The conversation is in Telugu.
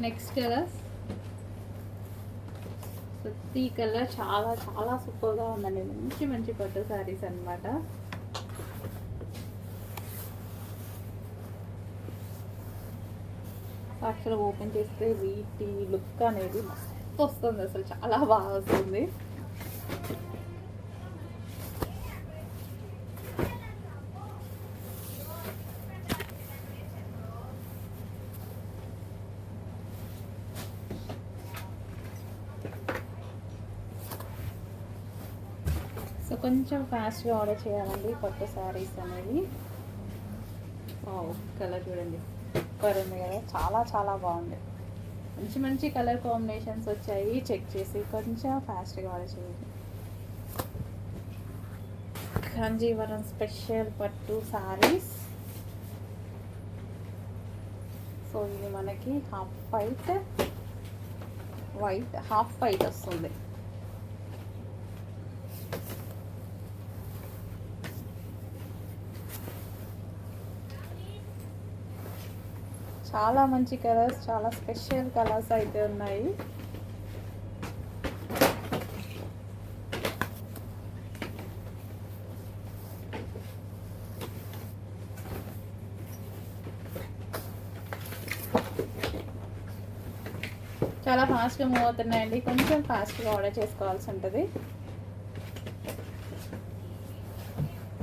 నెక్స్ట్ కలర్స్ ఈ కలర్ చాలా చాలా సూపర్గా ఉందండి. మంచి మంచి పట్టు శారీస్ అన్నమాట. అసలు ఓపెన్ చేస్తే వీటి లుక్ అనేది మస్తు వస్తుంది. అసలు చాలా బాగా వస్తుంది. సో కొంచెం ఫాస్ట్గా ఆర్డర్ చేయాలండి పట్టు శారీస్ అనేవి. కలర్ చూడండి. సూపర్ ఉంది కదా చాలా చాలా బాగుంది. మంచి మంచి కలర్ కాంబినేషన్స్ వచ్చాయి. చెక్ చేసి కొంచెం ఫాస్ట్గా ఆర్డర్ చేయండి. కాంజీవరం స్పెషల్ పట్టు శారీస్ సో ఇది మనకి half white white half white వస్తుంది. చాలా మంచి కలర్స్ చాలా స్పెషల్ కలర్స్ అయితే ఉన్నాయి. చాలా ఫాస్ట్గా మూవ్ అవుతున్నాయండి. కొంచెం ఫాస్ట్గా ఆర్డర్ చేసుకోవాల్సి ఉంటుంది.